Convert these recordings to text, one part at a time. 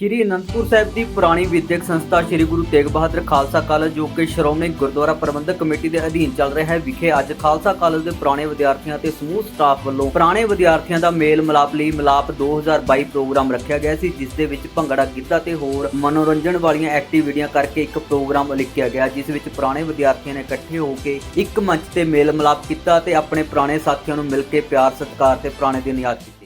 ਸ਼੍ਰੀ ਅਨੰਦਪੁਰ ਸਾਹਿਬ ਦੀ ਪੁਰਾਣੀ ਵਿਦਿਅਕ ਸੰਸਥਾ ਸ਼੍ਰੀ ਗੁਰੂ ਤੇਗ ਬਹਾਦਰ ਖਾਲਸਾ ਕਾਲਜ, ਜੋ ਕਿ ਸ਼੍ਰੋਮਣੀ ਗੁਰਦੁਆਰਾ ਪ੍ਰਬੰਧਕ ਕਮੇਟੀ ਦੇ ਅਧੀਨ ਚੱਲ ਰਿਹਾ ਹੈ, ਵਿਖੇ ਅੱਜ ਖਾਲਸਾ ਕਾਲਜ ਦੇ ਪੁਰਾਣੇ ਵਿਦਿਆਰਥੀਆਂ ਤੇ ਸਮੂਹ ਸਟਾਫ ਵੱਲੋਂ ਪੁਰਾਣੇ ਵਿਦਿਆਰਥੀਆਂ ਦਾ ਮੇਲ ਮਿਲਾਪ ਲਈ ਮਿਲਾਪ 2022 ਪ੍ਰੋਗਰਾਮ ਰੱਖਿਆ ਗਿਆ ਸੀ, ਜਿਸ ਦੇ ਵਿੱਚ ਭੰਗੜਾ ਗਿੱਧਾ ਤੇ ਹੋਰ ਮਨੋਰੰਜਨ ਵਾਲੀਆਂ ਐਕਟੀਵਿਟੀਆਂ ਕਰਕੇ ਇੱਕ ਪ੍ਰੋਗਰਾਮ ਲਿਖਿਆ ਗਿਆ, ਜਿਸ ਵਿੱਚ ਪੁਰਾਣੇ ਵਿਦਿਆਰਥੀਆਂ ਨੇ ਇਕੱਠੇ ਹੋ ਕੇ ਇੱਕ ਮੰਚ ਤੇ ਮੇਲ ਮਿਲਾਪ ਕੀਤਾ ਤੇ ਆਪਣੇ ਪੁਰਾਣੇ ਸਾਥੀਆਂ ਨੂੰ ਮਿਲ ਕੇ ਪਿਆਰ, ਸਤਿਕਾਰ ਤੇ ਪੁਰਾਣੇ ਦਿਨ ਯਾਦ ਕੀਤੇ।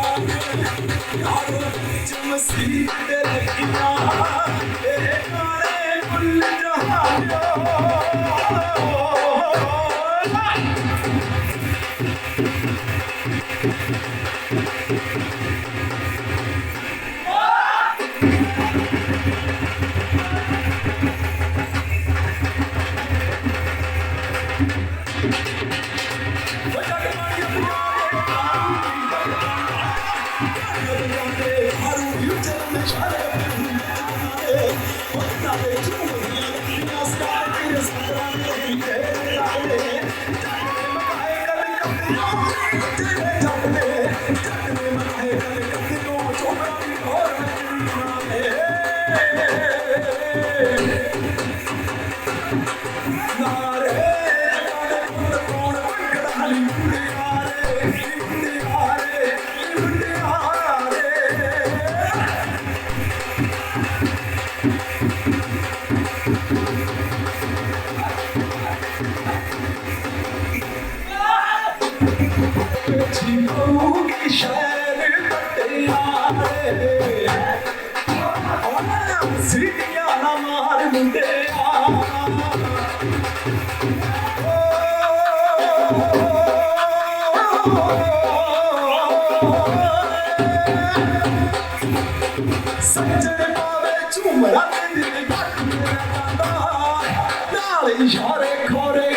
ਬਿਨਾ ਤਾਂ ਮੈਨੂੰ ਲੱਭਣਾ ਤਾਂ ਕਰ ਸਕਦਾ ਲੈ I'm ਲੱਭਣਾ ਜਾਨ ਤੇਰੀ ਜੋ ਲੁਟਾਉਂਗੀ ਟੁੱਟੀ ਮੇਰਾ ਬਾਣ ਸੱਜਣ ਪਾਵੇ ਝੂਮਰਾ ਤੇ ਦਿਲ ਘੱਟ ਮੇਰਾ ਜਾਂਦਾ ਨਾਲ ਇਸ਼ਾਰੇ ਖੋਰੇ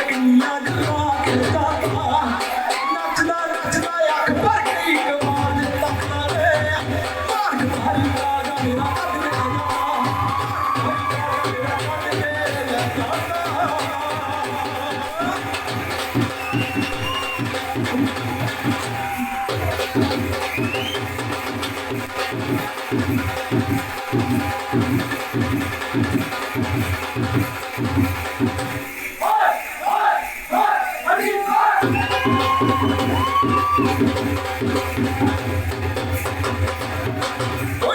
What?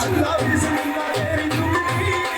I love you,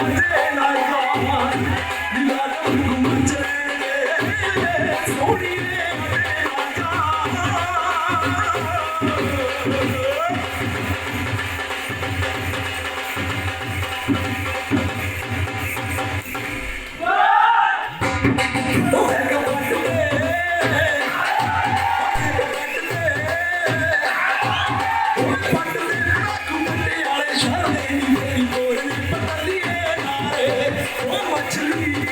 Yeah. One more time.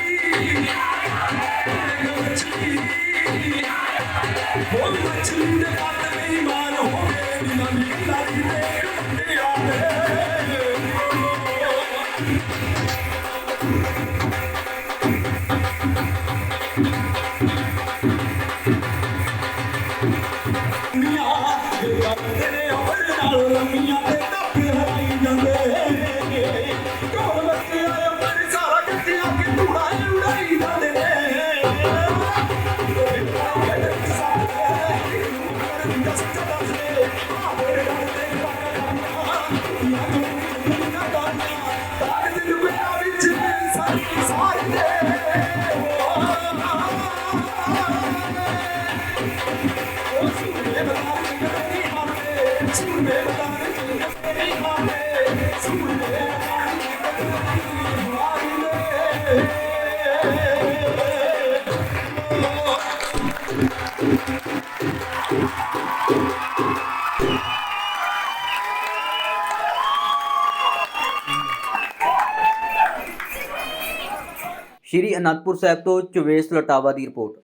Shri Anantapur साहब तो चुवेश लटावा की रिपोर्ट।